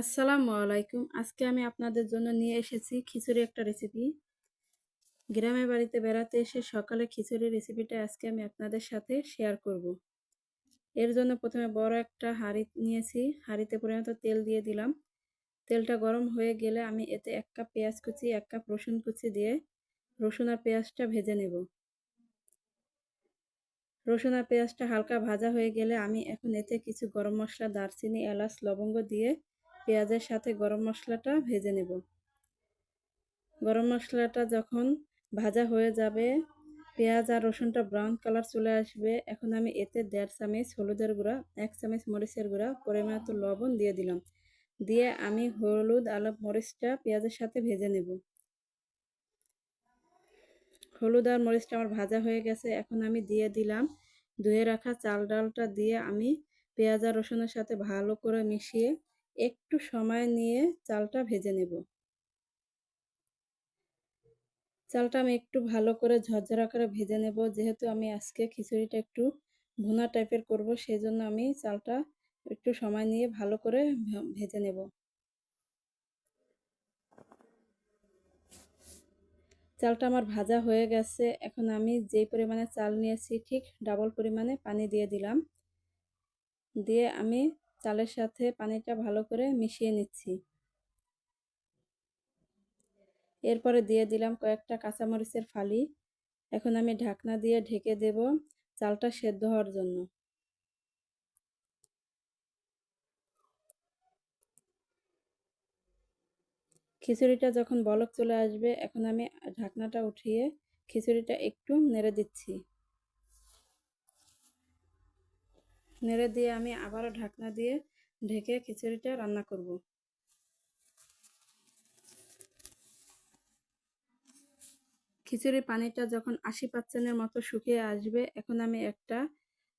আসসালামু আলাইকুম। আজকে আমি আপনাদের জন্য নিয়ে এসেছি খিচুড়ি একটা রেসিপি গ্রামে বাড়িতে বেড়াতে এসে সকালে খিচুড়ি রেসিপিটা আজকে আমি আপনাদের সাথে শেয়ার করব। এর জন্য প্রথমে বড় একটা হাঁড়ি নিয়েছি। হাঁড়িতে পরিণত তেল দিয়ে দিলাম। তেলটা গরম হয়ে গেলে আমি এতে এক কাপ পেঁয়াজ কুচি, এক কাপ রসুন কুচি দিয়ে রসুন আর পেঁয়াজটা ভেজে নেব। রসুন আর পেঁয়াজটা হালকা ভাজা হয়ে গেলে আমি এখন এতে কিছু গরম মশলা, দারচিনি, এলাচ, লবঙ্গ দিয়ে পেঁয়াজের সাথে গরম মশলাটা ভেজে নেব। গরম মশলাটা যখন ভাজা হয়ে যাবে, পেঁয়াজ আর রসুনটা ব্রাউন কালার চলে আসবে। এখন আমি এতে দেড় চামচ হলুদের গুঁড়া, এক চামচ মরিচের গুঁড়া পরিমাণ লবণ দিয়ে দিলাম। দিয়ে আমি হলুদ, আলো, মরিচটা পেঁয়াজের সাথে ভেজে নেব। হলুদ আর মরিচটা আমার ভাজা হয়ে গেছে। এখন আমি দিয়ে দিলাম, ধুয়ে রাখা চাল ডালটা দিয়ে আমি পেঁয়াজ আর রসুনের সাথে ভালো করে মিশিয়ে একটু সময় নিয়ে চালটা ভেজে নেব। চালটা আমি একটু ভালো করে ঝরঝরা করে ভেজে নেব। যেহেতু আমি আজকে খিচুড়িটা একটু ভুনা টাইপের করব সেই জন্য আমি চালটা একটু সময় নিয়ে ভালো করে ভেজে নেব। চালটা আমার ভাজা হয়ে গেছে। এখন আমি যেই পরিমাণে চাল নিয়েছি, ঠিক ডাবল পরিমাণে পানি দিয়ে দিলাম। দিয়ে আমি চালের সাথে পানিটা ভালো করে মিশিয়ে নিচ্ছি। এরপরে দিয়ে দিলাম কয়েকটা কাঁচামরিচের ফালি। এখন আমি ঢাকনা দিয়ে ঢেকে দেব চালটা সেদ্ধ হওয়ার জন্য। খিচুড়িটা যখন বলক চলে আসবে, এখন আমি ঢাকনাটা উঠিয়ে খিচুড়িটা একটু নেড়ে দিচ্ছি। নেড়ে দিয়ে আমি আবারও ঢাকনা দিয়ে ঢেকে খিচুড়িটা রান্না করব। খিচুড়ির পানিটা যখন আশি পার্সেন্টের মতো শুকিয়ে আসবে, এখন আমি একটা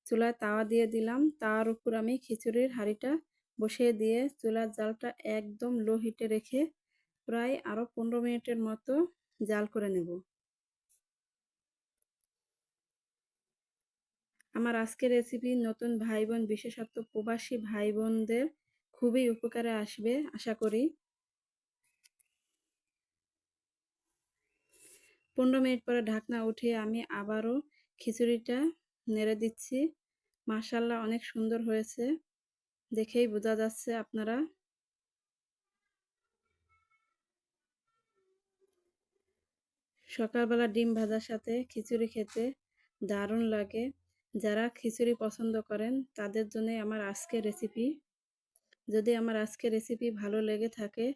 চুলায় তাওয়া দিয়ে দিলাম। তাওয়ার উপর আমি খিচুড়ির হাঁড়িটা বসিয়ে দিয়ে চুলার জালটা একদম লো হিটে রেখে প্রায় আরও পনেরো মিনিটের মতো জাল করে নেব। আমার আজকের রেসিপি নতুন ভাই বোন বিশেষত প্রবাসী ভাই বোনদের খুবই উপকারে আসবে, আশা করি। পনেরো মিনিট পরে ঢাকনা উঠিয়ে আমি আবারও খিচুড়িটা নেড়ে দিচ্ছি। মাসাল্লাহ অনেক সুন্দর হয়েছে। দেখেই বোঝা যাচ্ছে আপনারা। সকালবেলা ডিম ভাজার সাথে খিচুড়ি খেতে দারুণ লাগে। যারা খিচুড়ি পছন্দ করেন, তাদের জন্য আমার আজকের রেসিপি যদি আমার আজকের রেসিপি ভালো লেগে থাকে,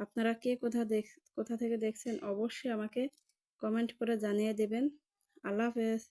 আপনারা কে কোথা দেখ, কোথা থেকে দেখছেন, অবশ্যই আমাকে কমেন্ট করে জানিয়ে দেবেন। আল্লাহ হাফেজ।